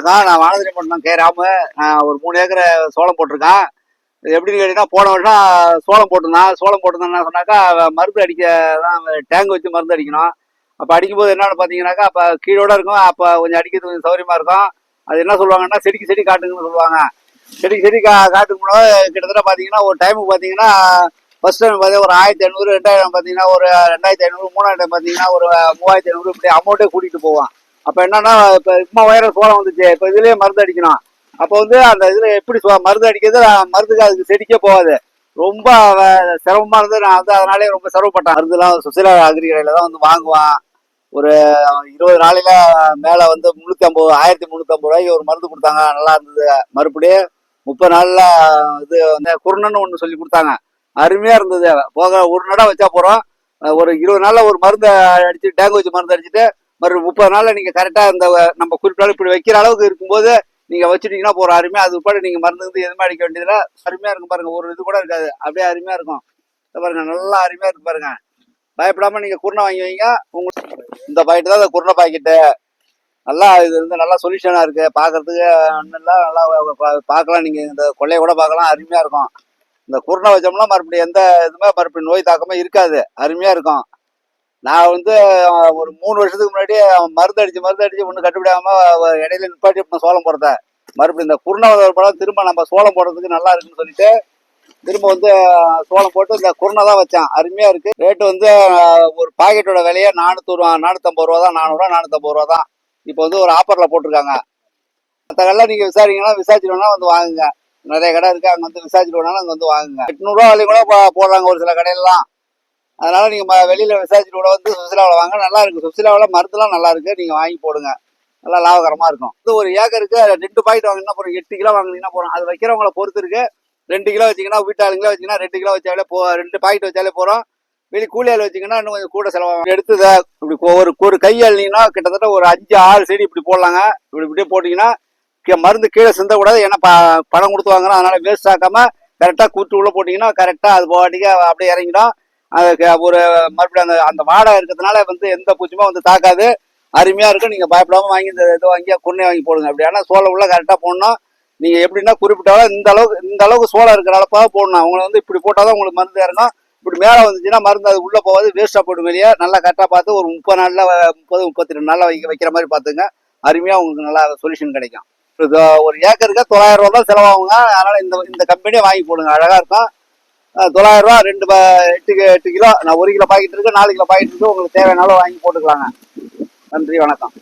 அதான் நான் வானதிரி பண்ணேன் கே ராமு நான் ஒரு மூணு ஏக்கர் சோளம் போட்டிருக்கேன். இது எப்படின்னு கேட்டீங்கன்னா போன வருஷம் சோளம் போட்டிருந்தான். சோளம் போட்டிருந்தேன் என்ன சொன்னாக்கா மருந்து அடிக்க தான் டேங்க் வச்சு மருந்து அடிக்கணும். அப்போ அடிக்கும்போது என்னென்னு பார்த்தீங்கன்னாக்கா அப்போ கீழோட இருக்கும் அப்போ கொஞ்சம் அடிக்கிறது கொஞ்சம் சௌகரியமாக இருக்கும். அது என்ன சொல்லுவாங்கன்னா செடிக்கு செடி காட்டுங்கன்னு சொல்லுவாங்க. செடிக்கு செடி கா காட்டுக்கு முன்னாடி கிட்டத்தட்ட பார்த்தீங்கன்னா ஒரு டைமுக்கு பார்த்தீங்கன்னா ஃபர்ஸ்ட் டைம் பார்த்தீங்கன்னா ஒரு ஆயிரத்தி ஐநூறு ரெண்டாயிரம் பார்த்தீங்கன்னா ஒரு ரெண்டாயிரத்தி ஐநூறு மூணாயிரம் டைம் பார்த்தீங்கன்னா ஒரு மூவாயிரத்தி ஐநூறு இப்படி அமௌண்ட்டே கூட்டிகிட்டு போவான். அப்போ என்னன்னா இப்போ சும்மா வைரல் சோளம் வந்துச்சு இப்போ இதுலயே மருந்து அடிக்கணும். அப்போ வந்து அந்த இதில் எப்படி சோ- மருந்து அடிக்கிறது? மருந்துக்கு அதுக்கு செடிக்கே போகாது. ரொம்ப சிரமமாக சிரமமா நான் வந்து அதனாலே ரொம்ப சிரமப்பட்டேன். மருந்துலாம் சுசிலா அக்ரிகடையில தான் வந்து வாங்குவான். ஒரு இருபது நாளையில மேலே வந்து முந்நூற்றி ஐம்பது ஆயிரத்தி முந்நூற்றம்பது ரூபாய்க்கு ஒரு மருந்து கொடுத்தாங்க. நல்லா இருந்தது. மறுபடியும் முப்பது நாள்ல இது வந்து குருணன்னு ஒன்று சொல்லி கொடுத்தாங்க. அருமையா இருந்தது. போக ஒரு நடம் வச்சா போறோம். ஒரு இருபது நாள்ல ஒரு மருந்து அடிச்சு டேங்க் வச்சு மருந்து அடிச்சுட்டு மறு முப்பது நாளில் நீங்கள் கரெக்டாக இந்த நம்ம குறிப்பிட்ட இப்படி வைக்கிற அளவுக்கு இருக்கும்போது நீங்கள் வச்சுட்டீங்கன்னா போகிற அருமையாக அது உட்பட நீங்கள் மருந்து வந்து எதுவுமே அடிக்க வேண்டியதில்ல. அருமையாக இருக்கும் பாருங்கள் ஒரு இது கூட இருக்காது. அப்படியே அருமையாக இருக்கும். பாருங்கள் நல்லா அருமையாக இருக்கு பாருங்கள் பயப்படாமல் நீங்கள் குருணை வாங்கி வைங்க. உங்களுக்கு இந்த பாக்கெட்டு தான் இந்த குருணை பாக்கெட்டு. நல்லா இது வந்து நல்லா சொல்யூஷனாக இருக்குது பார்க்குறதுக்கு நல்லா நல்லா பா- பார்க்கலாம் நீங்கள் இந்த கொள்ளையை கூட பார்க்கலாம் அருமையாக இருக்கும். இந்த குருணை வச்சோம்னா மறுபடியும் எந்த இதுவுமே மறுபடியும் நோய் தாக்கமே இருக்காது. அருமையாக இருக்கும். நான் வந்து ஒரு மூணு வருஷத்துக்கு முன்னாடி மருந்து அடிச்சு மருந்து அடிச்சு ஒன்றும் கட்டுப்படாம இடையில நிப்பாட்டி இப்போ சோளம் போடுறத. மறுபடியும் இந்த குருணாவதர் படம் திரும்ப நம்ம சோளம் போடுறதுக்கு நல்லா இருக்குன்னு சொல்லிட்டு திரும்ப வந்து சோளம் போட்டு இந்த குருணை தான் வச்சேன். அருமையா இருக்கு. ரேட்டு வந்து ஒரு பாக்கெட்டோட விலையே நானூத்தூறு நானூத்தம்பது ரூபா தான் நானூறுரூவா நானூத்தம்பது ரூபா தான். இப்போ வந்து ஒரு ஆஃபர்ல போட்டிருக்காங்க. மற்ற கடையில் நீங்கள் விசாரிங்கன்னா விசாரிச்சுட்டு வேணா வந்து வாங்குங்க. நிறைய கடை இருக்குது அங்கே வந்து விசாரிச்சுட்டு வேணாலும் அங்கே வந்து வாங்குங்க. எட்நூறுரூவா வரையும் கூட போடுறாங்க ஒரு சில கடையிலலாம். அதனால நீங்க ம- வெளியில விசாரிச்சுட்டு கூட வந்து சுசிலாவில் வாங்க. நல்லா இருக்கு. சுசிலாவில் மருந்துலாம் நல்லா இருக்கு. நீங்க வாங்கி போடுங்க. நல்லா லாபகரமா இருக்கும். இது ஒரு ஏக்கருக்கு ரெண்டு பாக்கெட் வாங்கினா போறோம் எட்டு கிலோ வாங்கினீங்கன்னா போறோம் அது வைக்கிறவங்கள பொறுத்து இருக்கு. ரெண்டு கிலோ வச்சீங்கன்னா வீட்டாளுங்களே வச்சீங்கன்னா ரெண்டு கிலோ வச்சாலே போ ரெண்டு பாக்கெட் வச்சாலே போகிறோம் வெளி கூலியால் வச்சீங்கன்னா இன்னும் கொஞ்சம் கூட செலவாகும். எடுத்து இப்படி ஒரு ஒரு கை கிட்டத்தட்ட ஒரு அஞ்சு ஆறு செடி இப்படி போடலாங்க. இப்படி இப்படியே போட்டிங்கன்னா மருந்து கீழே சிந்தக்கூடாது ஏன்னா ப- பணம் கொடுத்து வாங்குறோம். அதனால வேஸ்ட் ஆக்காம கரெக்டாக கூட்டு உள்ளே போட்டிங்கன்னா கரெக்டாக அது பாட்டிக்கு அப்படியே இறங்கிடும். அதுக்கு ஒரு மறுபடியும் அந்த அந்த வாடகை இருக்கிறதுனால வந்து எந்த பூச்சியுமே வந்து தாக்காது. அருமையா இருக்கும். நீங்க பயப்படாம வாங்கி இந்த இது வாங்கி குன்னை வாங்கி போடுங்க. அப்படி ஆனால் சோளம் உள்ள கரெக்டாக போடணும். நீங்க எப்படின்னா குறிப்பிட்டாலும் இந்த அளவுக்கு இந்த அளவுக்கு சோளம் இருக்கிற அளப்பாக போடணும். அவங்கள வந்து இப்படி போட்டாதான் உங்களுக்கு மருந்து இறங்கும். இப்படி மேலே வந்துச்சுன்னா மருந்து அது உள்ள போகாது. வேஸ்ட்டாக போடும் வெளியே. நல்லா கரெக்டாக பார்த்து ஒரு முப்பது நாளில் முப்பது முப்பத்தி ரெண்டு நாளில் வைக்க வைக்கிற மாதிரி பார்த்துங்க. அருமையா உங்களுக்கு நல்லா சொல்யூஷன் கிடைக்கும். ஒரு ஏக்கருக்கு தொள்ளாயிரம் ரூபா தான் செலவாகுங்க. அதனால இந்த இந்த கம்பெனியை வாங்கி போடுங்க. அழகா இருக்கும். தொள்ளாயிரம் ரூபா ரெண்டு ப- எட்டு எட்டு கிலோ. நான் ஒரு கிலோ பாக்கெட் இருக்கு நாலு கிலோ பாக்கெட் இருக்கு. உங்களுக்கு தேவையான வாங்கி போட்டுக்கலாங்க. நன்றி வணக்கம்.